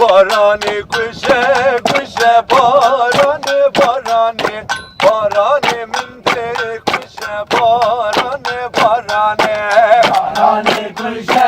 Baranı kuşe kuşe baranı baranı Baranı mümdür kuşe baranı baranı Baranı kuşe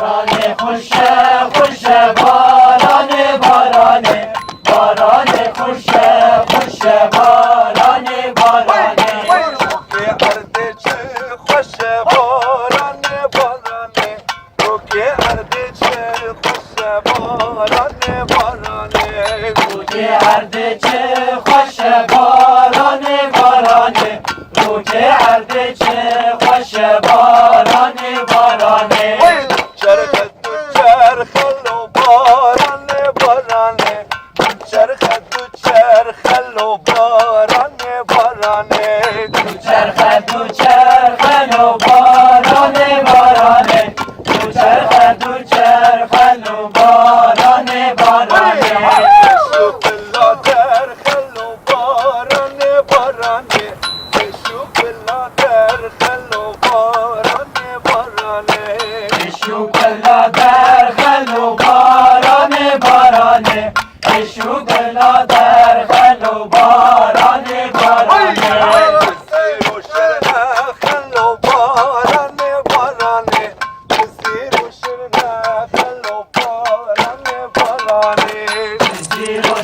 باران خوش خوش باران باران باران خوش خوش باران باران که ارده چه خوش باران باران تو که ارده چه خوش باران باران تو که ارده چه خوش باران باران تو که ارده چه خوش باران باران بارانه Çerhe du çerhe lo barane barane Du çerhe du çerhe lo barane barane شو بلا چرخ لو بارانه بارانه شو بلا چرخ لو بارانه بارانه Eşu bela derhelo barane barane Eşu bela derhelo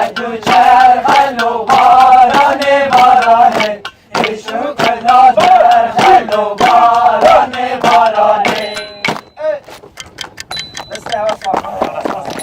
I do it, I know why.